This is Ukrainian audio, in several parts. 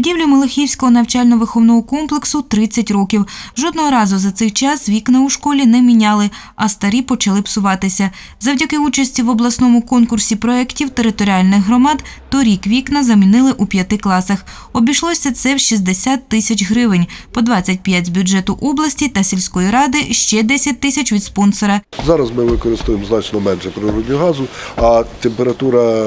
Будівлі Мелихівського навчально-виховного комплексу 30 років. Жодного разу за цей час вікна у школі не міняли, а старі почали псуватися. Завдяки участі в обласному конкурсі проєктів територіальних громад торік вікна замінили у п'яти класах. Обійшлося це в 60 тисяч гривень, по 25 з бюджету області та сільської ради, ще 10 тисяч від спонсора. Зараз ми використовуємо значно менше природнього газу, а температура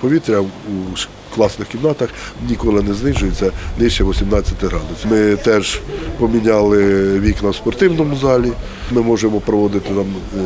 повітря у класних кімнатах ніколи не знижується нижче 18 градусів. Ми теж поміняли вікна в спортивному залі. Ми можемо проводити там е,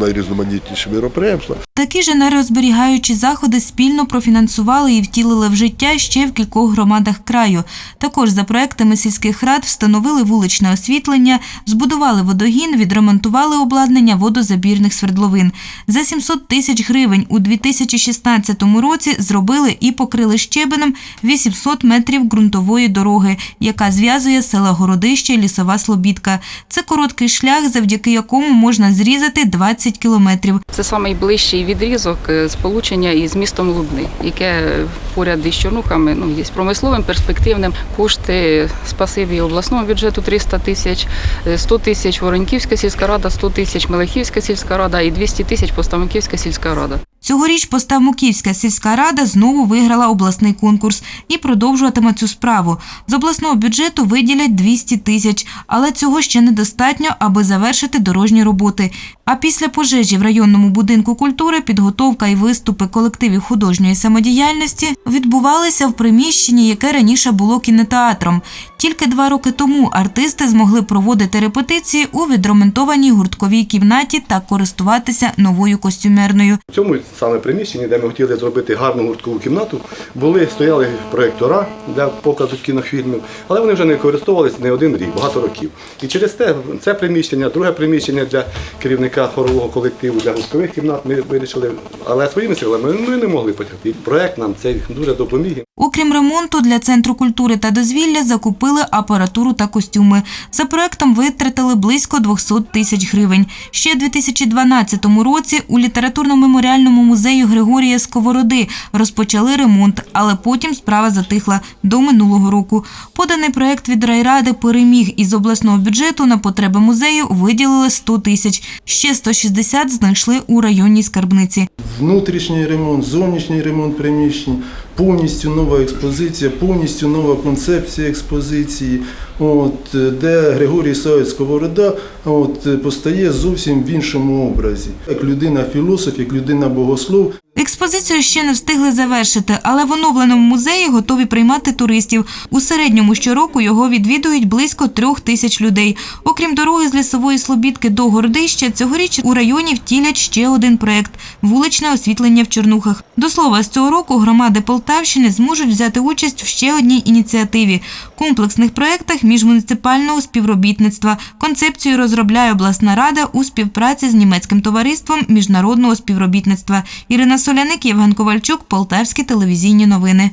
найрізноманітніші міроприємства. Такі ж енергозберігаючі заходи спільно профінансували і втілили в життя ще в кількох громадах краю. Також за проектами сільських рад встановили вуличне освітлення, збудували водогін, відремонтували обладнання водозабірних свердловин. За 700 тисяч гривень у 2016 році зробили і покрили щебенем 800 метрів ґрунтової дороги, яка зв'язує села Городище і Лісова Слобідка. Це короткий шлях, завдяки якому можна зрізати 20 кілометрів. Це найближчий відрізок е, сполучення із містом Лубни, яке поряд із Чорнухами ну, є промисловим, перспективним. Кошти спасибі обласному бюджету 300 тисяч, е, 100 тисяч Вороньківська сільська рада, 100 тисяч Мелехівська сільська рада і 200 тисяч Поставниківська сільська рада. Цьогоріч Поставмуківська сільська рада знову виграла обласний конкурс і продовжуватиме цю справу. З обласного бюджету виділять 200 тисяч, але цього ще недостатньо, аби завершити дорожні роботи. А після пожежі в районному будинку культури підготовка і виступи колективів художньої самодіяльності відбувалися в приміщенні, яке раніше було кінотеатром. Тільки два роки тому артисти змогли проводити репетиції у відремонтованій гуртковій кімнаті та користуватися новою костюмерною. В цьому саме приміщенні, де ми хотіли зробити гарну гурткову кімнату, були стояли проєктора для показу кінофільмів, але вони вже не користувалися не один рік, багато років. І через те це приміщення, друге приміщення для керівника хорового колективу, для гурткових кімнат ми вирішили, але своїми силами ми не могли потягти. Проєкт нам цей дуже допоміг. Окрім ремонту, для центру культури та дозвілля закупили апаратуру та костюми. За проектом витратили близько 200 тисяч гривень. Ще у 2012 році у літературно-меморіальному музею Григорія Сковороди розпочали ремонт, але потім справа затихла до минулого року. Поданий проект від райради переміг із обласного бюджету на потреби музею виділили 100 тисяч. Ще 160 знайшли у районній скарбниці. внутрішній ремонт, зовнішній ремонт приміщень, повністю нова експозиція, повністю нова концепція експозиції, от, де Григорій Савець Сковорода от, постає зовсім в іншому образі. Як людина-філософ, як людина-богослов, Експозицію ще не встигли завершити, але в оновленому музеї готові приймати туристів. У середньому щороку його відвідують близько трьох тисяч людей. Окрім дороги з лісової слобідки до Гордища, цьогоріч у районі втілять ще один проект вуличне освітлення в Чернухах. До слова, з цього року громади Полтавщини зможуть взяти участь в ще одній ініціативі комплексних проєктах міжмуніципального співробітництва. Концепцію розробляє обласна рада у співпраці з німецьким товариством міжнародного співробітництва. Ірина Соляник, Євген Ковальчук, Полтавські телевізійні новини.